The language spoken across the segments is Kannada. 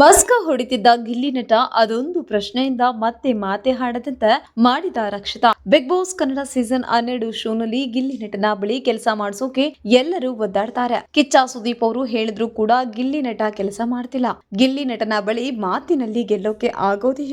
ಮಸ್ಕ ಹೊಡಿತಿದ್ದ ಗಿಲ್ಲಿ ನಟ ಅದೊಂದು ಪ್ರಶ್ನೆಯಿಂದ ಮತ್ತೆ ಮಾತೆ ಹಾಡದಂತೆ ಮಾಡಿದ Rakshita. Bigg Boss Kannada season ಹನ್ನೆರಡು ಶೋನಲ್ಲಿ ಗಿಲ್ಲಿ ನಟನ ಬಳಿ ಕೆಲಸ ಮಾಡಿಸೋಕೆ ಎಲ್ಲರೂ ಒದ್ದಾಡ್ತಾರೆ. ಕಿಚ್ಚ ಸುದೀಪ್ ಅವರು ಹೇಳಿದ್ರು ಕೂಡ ಗಿಲ್ಲಿ ನಟ ಕೆಲಸ ಮಾಡ್ತಿಲ್ಲ. ಗಿಲ್ಲಿ ನಟನ ಬಳಿ ಮಾತಿನಲ್ಲಿ ಗೆಲ್ಲೋಕೆ ಆಗೋದೇ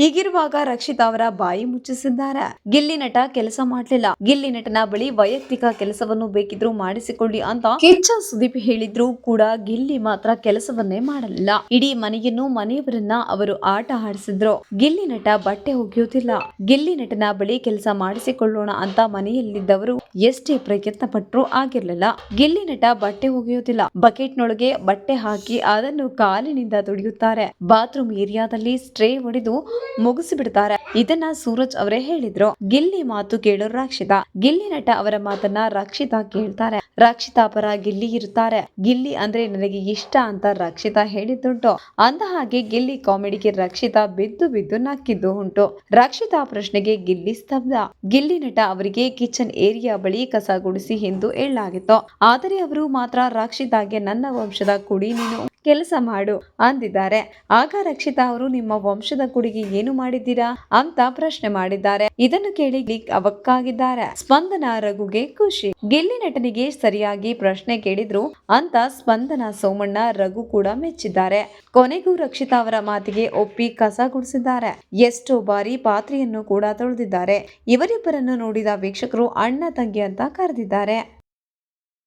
ಹೀಗಿರುವಾಗ ರಕ್ಷಿತಾ ಅವರ ಬಾಯಿ ಮುಚ್ಚಿಸಿದ್ದಾರೆ. ಗಿಲ್ಲಿ ನಟ ಕೆಲಸ ಮಾಡ್ಲಿಲ್ಲ. ಗಿಲ್ಲಿ ನಟನ ಬಳಿ ವೈಯಕ್ತಿಕ ಕೆಲಸವನ್ನು ಬೇಕಿದ್ರು ಮಾಡಿಸಿಕೊಳ್ಳಿ ಅಂತ ಕಿಚ್ಚ ಸುದೀಪ್ ಹೇಳಿದ್ರು ಕೂಡ ಗಿಲ್ಲಿ ಮಾತ್ರ ಕೆಲಸವನ್ನೇ ಮಾಡಲಿಲ್ಲ. ಇಡೀ ಮನೆಯನ್ನು ಮನೆಯವರನ್ನ ಅವರು ಆಟ ಆಡಿಸಿದ್ರು. ಗಿಲ್ಲಿ ನಟ ಬಟ್ಟೆ ಒಗೆಯುವುದಿಲ್ಲ ಗಿಲ್ಲಿ ನಟನ ಬಳಿ ಕೆಲಸ ಮಾಡಿಸಿಕೊಳ್ಳೋಣ ಅಂತ ಮನೆಯಲ್ಲಿದ್ದವರು ಎಷ್ಟೇ ಪ್ರಯತ್ನ ಪಟ್ಟರು ಆಗಿರ್ಲಿಲ್ಲ. ಗಿಲ್ಲಿ ನಟ ಬಟ್ಟೆ ಒಗೆಯುವುದಿಲ್ಲ ಬಕೆಟ್ನೊಳಗೆ ಬಟ್ಟೆ ಹಾಕಿ ಅದನ್ನು ಕಾಲಿನಿಂದ ದುಡಿಯುತ್ತಾರೆ ಬಾತ್ರೂಮ್ ಏರಿಯಾದಲ್ಲಿ ಸ್ಟ್ರೇ ಹೊಡೆದು ಮುಗಿಸಿಬಿಡ್ತಾರೆ. ಇದನ್ನ ಸೂರಜ್ ಅವರೇ ಹೇಳಿದ್ರು. ಗಿಲ್ಲಿ ಮಾತು ಕೇಳೋ ರಕ್ಷಿತಾ. ಗಿಲ್ಲಿ ನಟ ಅವರ ಮಾತನ್ನ ರಕ್ಷಿತಾ ಕೇಳ್ತಾರೆ. ರಕ್ಷಿತಾ ಪರ ಗಿಲ್ಲಿ ಇರುತ್ತಾರೆ. ಗಿಲ್ಲಿ ಅಂದ್ರೆ ನನಗೆ ಇಷ್ಟ ಅಂತ ರಕ್ಷಿತಾ ಹೇಳಿದ್ದುಂಟು. ಅಂದ ಹಾಗೆ ಗಿಲ್ಲಿ ಕಾಮಿಡಿಗೆ ರಕ್ಷಿತಾ ಬಿದ್ದು ಬಿದ್ದು ನಕ್ಕಿದ್ದು ಉಂಟು. ರಕ್ಷಿತಾ ಪ್ರಶ್ನೆಗೆ ಗಿಲ್ಲಿ ಸ್ತಬ್ಧ. ಗಿಲ್ಲಿ ನಟ ಅವರಿಗೆ ಕಿಚನ್ ಏರಿಯಾ ಬಳಿ ಕಸ ಗುಡಿಸಿ ಎಂದು ಹೇಳಲಾಗಿತ್ತು. ಆದರೆ ಅವರು ಮಾತ್ರ ರಕ್ಷಿತಾಗೆ ನನ್ನ ವಂಶದ ಕುಡಿ ನೀನು ಕೆಲಸ ಮಾಡು ಅಂದಿದ್ದಾರೆ. ಆಗ ರಕ್ಷಿತಾ ಅವರು, ನಿಮ್ಮ ವಂಶದ ಕುಡಿಗೆ ಏನು ಮಾಡಿದ್ದೀರಾ? ಅಂತ ಪ್ರಶ್ನೆ ಮಾಡಿದ್ದಾರೆ. ಇದನ್ನು ಕೇಳಿ ಅವಕ್ಕಾಗಿದ್ದಾರೆ. ಸ್ಪಂದನ ರಘುಗೆ ಖುಷಿ. ಗಿಲ್ಲಿ ನಟನಿಗೆ ಸರಿಯಾಗಿ ಪ್ರಶ್ನೆ ಕೇಳಿದ್ರು ಅಂತ ಸ್ಪಂದನ ಸೋಮಣ್ಣ ರಘು ಕೂಡ ಮೆಚ್ಚಿದ್ದಾರೆ. ಕೊನೆಗೂ ರಕ್ಷಿತಾ ಅವರ ಮಾತಿಗೆ ಒಪ್ಪಿ ಕಸ ಗುಡಿಸಿದ್ದಾರೆ. ಎಷ್ಟೋ ಬಾರಿ ಪಾತ್ರೆಯನ್ನು ಕೂಡ ತೊಳೆದಿದ್ದಾರೆ. ಇವರಿಬ್ಬರನ್ನು ನೋಡಿದ ವೀಕ್ಷಕರು, ಅಣ್ಣ, ತಂಗಿ ಅಂತ ಕರೆದಿದ್ದಾರೆ.